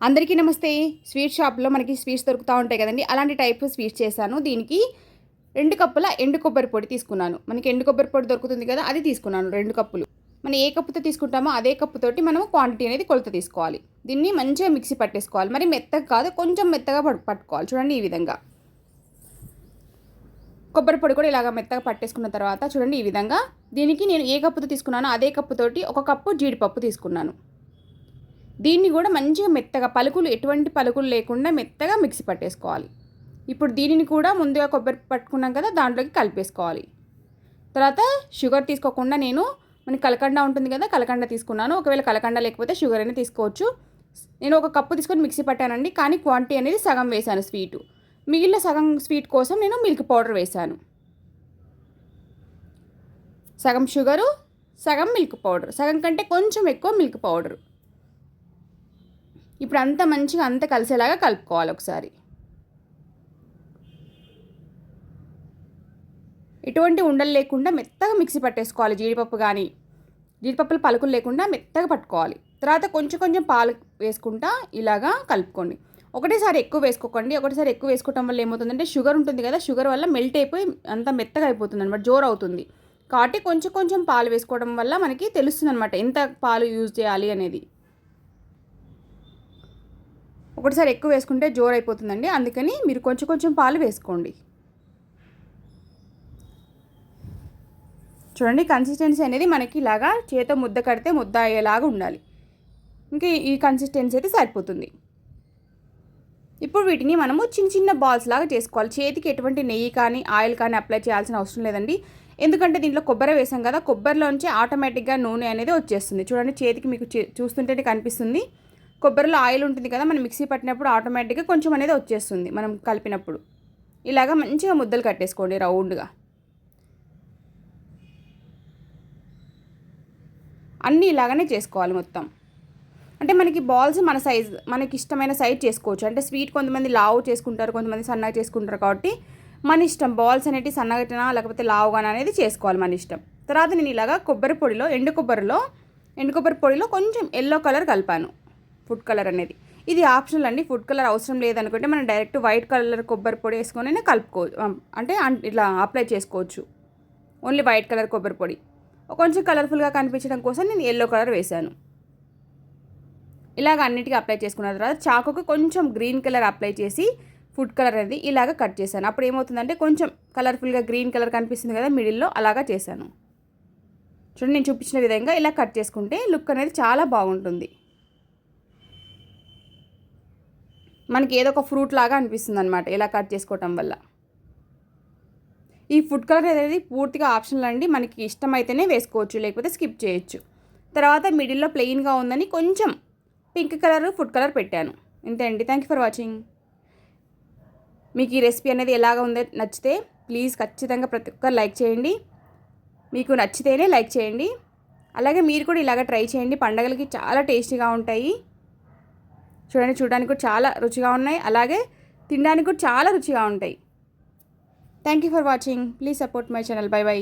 అందరికీ నమస్తే. స్వీట్ షాప్లో మనకి స్వీట్స్ దొరుకుతూ ఉంటాయి కదండి. అలాంటి టైప్ స్వీట్స్ చేశాను. దీనికి రెండు కప్పుల ఎండు కొబ్బరి పొడి తీసుకున్నాను. మనకి ఎండు కొబ్బరి పొడి దొరుకుతుంది కదా అది తీసుకున్నాను రెండు కప్పులు. మనం ఏ కప్పుతో తీసుకుంటామో అదే కప్పుతోటి మనం క్వాంటిటీ అనేది కొలత తీసుకోవాలి. దీన్ని మంచిగా మిక్సీ పట్టేసుకోవాలి. మరి మెత్తగా కాదు కొంచెం మెత్తగా పట్టుకోవాలి. చూడండి ఈ విధంగా. కొబ్బరి పొడి కూడా ఇలాగ మెత్తగా పట్టేసుకున్న తర్వాత చూడండి ఈ విధంగా. దీనికి నేను ఏ కప్పుతో తీసుకున్నానో అదే కప్పుతోటి ఒక కప్పు జీడిపప్పు తీసుకున్నాను. దీన్ని కూడా మంచిగా మెత్తగా పలుకులు ఎటువంటి పలుకులు లేకుండా మెత్తగా మిక్సీ పట్టేసుకోవాలి. ఇప్పుడు దీనిని కూడా ముందుగా కొబ్బరి పట్టుకున్నాం కదా దాంట్లోకి కలిపేసుకోవాలి. తర్వాత షుగర్ తీసుకోకుండా నేను మనకి కలకండ ఉంటుంది కదా కలకండ తీసుకున్నాను. ఒకవేళ కలకండ లేకపోతే షుగర్ అయినా తీసుకోవచ్చు. నేను ఒక కప్పు తీసుకొని మిక్సీ పట్టానండి కానీ క్వాంటిటీ అనేది సగం వేశాను స్వీటు. మిగిలిన సగం స్వీట్ కోసం నేను మిల్క్ పౌడర్ వేశాను. సగం షుగరు సగం మిల్క్ పౌడర్. సగం కంటే కొంచెం ఎక్కువ మిల్క్ పౌడర్. ఇప్పుడు అంత మంచిగా అంత కలిసేలాగా కలుపుకోవాలి ఒకసారి. ఎటువంటి ఉండలు లేకుండా మెత్తగా మిక్సీ పట్టేసుకోవాలి. జీడిపప్పు కానీ జీడిపప్పులు పలుకులు లేకుండా మెత్తగా పట్టుకోవాలి. తర్వాత కొంచెం కొంచెం పాలు వేసుకుంటా ఇలాగా కలుపుకోండి. ఒకటేసారి ఎక్కువ వేసుకోకండి. ఒకటేసారి ఎక్కువ వేసుకోవటం వల్ల ఏమవుతుందంటే షుగర్ ఉంటుంది కదా షుగర్ వల్ల మెల్ట్ అయిపోయి అంత మెత్తగా అయిపోతుంది అనమాట జోరు అవుతుంది కాబట్టి కొంచెం కొంచెం పాలు వేసుకోవడం వల్ల మనకి తెలుస్తుంది అనమాట ఎంత పాలు యూజ్ చేయాలి అనేది. ఒకటిసారి ఎక్కువ వేసుకుంటే జోరు అయిపోతుందండి అందుకని మీరు కొంచెం కొంచెం పాలు వేసుకోండి. చూడండి కన్సిస్టెన్సీ అనేది మనకి ఇలాగా చేత ముద్ద కడితే ముద్ద అయ్యేలాగా ఉండాలి. ఇంకా ఈ కన్సిస్టెన్సీ అయితే సరిపోతుంది. ఇప్పుడు వీటిని మనము చిన్న చిన్న బాల్స్ లాగా చేసుకోవాలి. చేతికి ఎటువంటి నెయ్యి కానీ ఆయిల్ కానీ అప్లై చేయాల్సిన అవసరం లేదండి. ఎందుకంటే దీంట్లో కొబ్బరి వేసాం కదా కొబ్బరిలోంచి ఆటోమేటిక్గా నూనె అనేది వచ్చేస్తుంది. చూడండి చేతికి మీకు చూస్తుంటే కనిపిస్తుంది. కొబ్బరిలో ఆయిల్ ఉంటుంది కదా మనం మిక్సీ పట్టినప్పుడు ఆటోమేటిక్గా కొంచెం అనేది వచ్చేస్తుంది మనం కలిపినప్పుడు. ఇలాగ మంచిగా ముద్దలు కట్టేసుకోండి రౌండ్గా. అన్నీ ఇలాగనే చేసుకోవాలి మొత్తం. అంటే మనకి బాల్స్ మన సైజ్ మనకి ఇష్టమైన సైజ్ చేసుకోవచ్చు. అంటే స్వీట్ కొంతమంది లావు చేసుకుంటారు కొంతమంది సన్నగా చేసుకుంటారు కాబట్టి మన ఇష్టం. బాల్స్ అనేవి సన్నగా లేకపోతే లావుగానా అనేది చేసుకోవాలి మన ఇష్టం. తర్వాత నేను ఇలాగా కొబ్బరి పొడిలో ఎండు కొబ్బరిలో ఎండు కొబ్బరి పొడిలో కొంచెం ఎల్లో కలర్ కలిపాను. ఫుడ్ కలర్ అనేది. ఇది ఆప్షనల్ అండి. ఫుడ్ కలర్ అవసరం లేదనుకుంటే మనం డైరెక్ట్ వైట్ కలర్ కొబ్బరి పొడి వేసుకొని కలుపుకోవచ్చు అంటే ఇట్లా అప్లై చేసుకోవచ్చు. ఓన్లీ వైట్ కలర్ కొబ్బరి పొడి. కొంచెం కలర్ఫుల్గా కనిపించడం కోసం నేను ఎల్లో కలర్ వేశాను. ఇలాగ అన్నిటికీ అప్లై చేసుకున్న తర్వాత చాకుకు కొంచెం గ్రీన్ కలర్ అప్లై చేసి ఫుడ్ కలర్ అనేది ఇలాగ కట్ చేశాను. అప్పుడు ఏమవుతుందంటే కొంచెం కలర్ఫుల్గా గ్రీన్ కలర్ కనిపిస్తుంది కదా మిడిల్లో అలాగా చేశాను. చూడండి నేను చూపించిన విధంగా ఇలా కట్ చేసుకుంటే లుక్ అనేది చాలా బాగుంటుంది. మనకి ఏదో ఒక ఫ్రూట్ లాగా అనిపిస్తుంది అనమాట ఇలా కట్ చేసుకోవటం వల్ల. ఈ ఫుడ్ కలర్ అనేది పూర్తిగా ఆప్షనల్ అండి. మనకి ఇష్టమైతేనే వేసుకోవచ్చు లేకపోతే స్కిప్ చేయొచ్చు. తర్వాత మిడిల్లో ప్లెయిన్గా ఉందని కొంచెం పింక్ కలర్ ఫుడ్ కలర్ పెట్టాను. ఇంతే అండి. థ్యాంక్ యూ ఫర్ వాచింగ్ మీకు ఈ రెసిపీ అనేది ఎలాగ ఉందో నచ్చితే ప్లీజ్ ఖచ్చితంగా ప్రతి ఒక్కరు లైక్ చేయండి. మీకు నచ్చితేనే లైక్ చేయండి. అలాగే మీరు కూడా ఇలాగ ట్రై చేయండి. పండగలకి చాలా టేస్టీగా ఉంటాయి. చూడండి చూడడానికి కూడా చాలా రుచిగా ఉన్నాయి. అలాగే తినడానికి కూడా చాలా రుచిగా ఉంటాయి. Thank you for watching please support my channel bye bye